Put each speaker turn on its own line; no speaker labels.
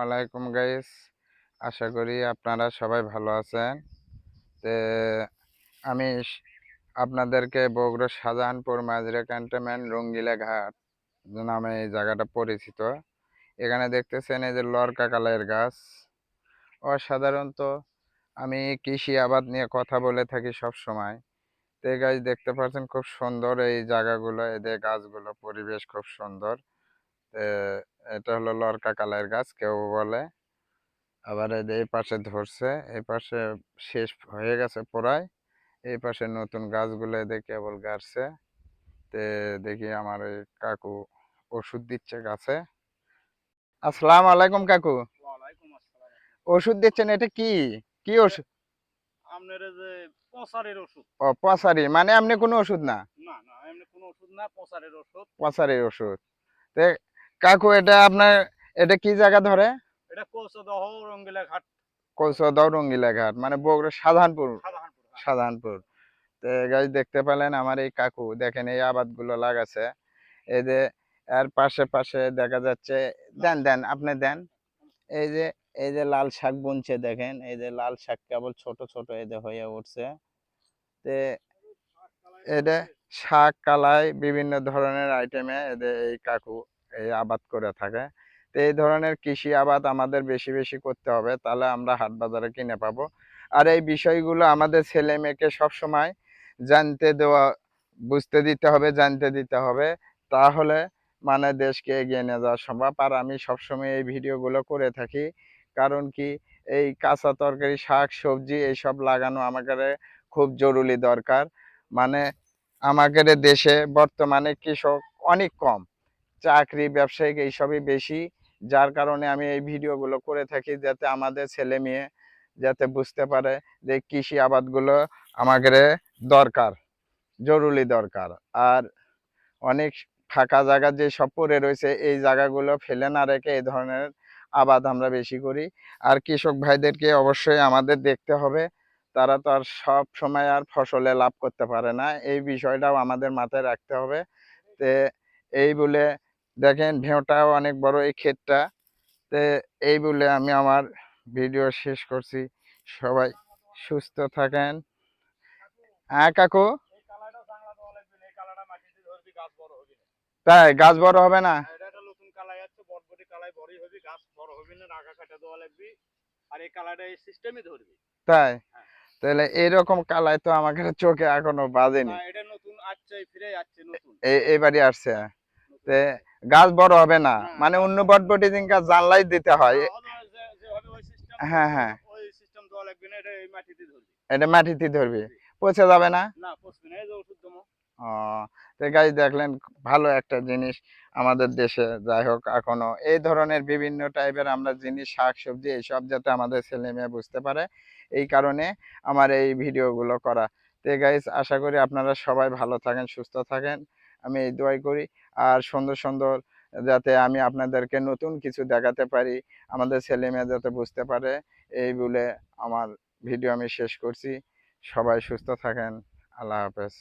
ওয়ালাইকুম গাইস। আশা করি আপনারা সবাই ভালো আছেন। তে, আমি আপনাদেরকে বগুড়া শাহজাহানপুর মাঝরা ক্যান্টনমেন্ট রঙ্গিলা ঘাট নামে এই জায়গাটা পরিচিত। এখানে দেখতেছেন এই যে লরকা কালাইয়ের গাছ। অসাধারণত আমি কৃষি আবাদ নিয়ে কথা বলে থাকি সব সময়। তো এই গাছ দেখতে পাচ্ছেন খুব সুন্দর এই জায়গাগুলো এদের গাছগুলো, পরিবেশ খুব সুন্দর। এটা হলো লরকা কালাইয়ের গাছ কেউ বলে। আবার এই পাশে ধরছে এই পাশে শেষ হয়ে গেছে পড়ায়। এই পাশে নতুন গাছগুলো এদের কেবল গাড়ছে। তে দেখি আমার কাকু ওষুধ দিচ্ছে গাছে। আসসালাম আলাইকুম কাকু। ওষুধ দিচ্ছেন এটা কি? কি ওষুধ?
আপনার যে পচারের ওষুধ।
ও পচারি মানে আপনি কোনো ওষুধ না?
না না এমনি কোনো ওষুধ না পচারের ওষুধ।
পচারির ওষুধ। তে কাকু এটা আপনার এটা কি জায়গা ধরে?
এটা কৌশদহ রঙ্গিলা ঘাট।
কৌশদহ রঙ্গিলা ঘাট মানে বগুড়া সাধারণপুর
সাধারণপুর হ্যাঁ।
তো গাছ দেখতে পেলেন আমার এই কাকু দেখেন এই আবাদগুলো লাগাছে। এই যে এর পাশে পাশে দেখা যাচ্ছে দেন দেন আপনি দেন। এই যে এই যে লাল শাক বুনছে দেখেন এই যে লাল শাক কেবল ছোট ছোট এই যে হয়ে উঠছে। তে এটা শাক কালাই বিভিন্ন ধরনের আইটেমে এদের এই কাকু এই আবাদ করে থাকে। তো এই ধরনের কৃষি আবাদ আমাদের বেশি বেশি করতে হবে। তাহলে আমরা হাট বাজারে কিনে পাবো। আর এই বিষয়গুলো আমাদের ছেলে মেয়েকে সবসময় জানতে দেওয়া, বুঝতে দিতে হবে, জানতে দিতে হবে। তাহলে মানে দেশকে এগিয়ে নিয়ে যাওয়া সম্ভব। আর আমি সবসময় এই ভিডিওগুলো করে থাকি। কারণ কি? এই কাঁচা তরকারি, শাক, সবজি এইসব লাগানো আমাদের খুব জরুরি দরকার। মানে আমাদের দেশে বর্তমানে কৃষক অনেক কম। চাকরি, ব্যবসায়িক এইসবই বেশি। যার কারণে আমি এই ভিডিওগুলো করে থাকি যাতে আমাদের ছেলে মেয়ে যাতে বুঝতে পারে যে কৃষি আবাদগুলো আমাদের দরকার, জরুরি দরকার। আর অনেক ফাঁকা জায়গা যে সব পড়ে রয়েছে, এই জায়গাগুলো ফেলে না রেখে এই ধরনের আবাদ আমরা বেশি করি। আর কৃষক ভাইদেরকে অবশ্যই আমাদের দেখতে হবে, তারা তো আর সব সময় আর ফসলে লাভ করতে পারে না। এই বিষয়টাও আমাদের মাথায় রাখতে হবে তে এই বলে দেখেন ভেঁটাও অনেক বড় এই ক্ষেতটা। তে এই বলে আমি আমার ভিডিও শেষ করছি। সবাই সুস্থ থাকেন। হ্যাঁ কাকু? তাই গাছ বড় হবে না?
ধরবি।
তাই? তাহলে এইরকম কালাই তো আমাকে চোখে এখনও বাজেনি।
এটা নতুন আসছে ফিরে
এবারই আসছে। তে গাছ বড় হবে না। মানে অন্য বটবটি দিন গাছ জানলাই দিতে হয়।
হ্যাঁ,
হ্যাঁ, হ্যাঁ।
এটা মাটিতে ধরবি।
পচে যাবে না? ও তো গাছ দেখলেন ভালো একটা জিনিস আমাদের দেশে। যাই হোক এখনও এই ধরনের বিভিন্ন টাইপের আমরা জিনিস শাক সবজি এইসব যাতে আমাদের ছেলে মেয়ে বুঝতে পারে এই কারণে আমার এই ভিডিওগুলো করা। তো গাইজ আশা করি আপনারা সবাই ভালো থাকেন সুস্থ থাকেন। আমি এই দোয়াই করি। আর সুন্দর সুন্দর যাতে আমি আপনাদেরকে নতুন কিছু দেখাতে পারি, আমাদের ছেলে মেয়ে যাতে বুঝতে পারে, এই বলে আমার ভিডিও আমি শেষ করছি। সবাই সুস্থ থাকেন। আল্লাহ হাফেজ।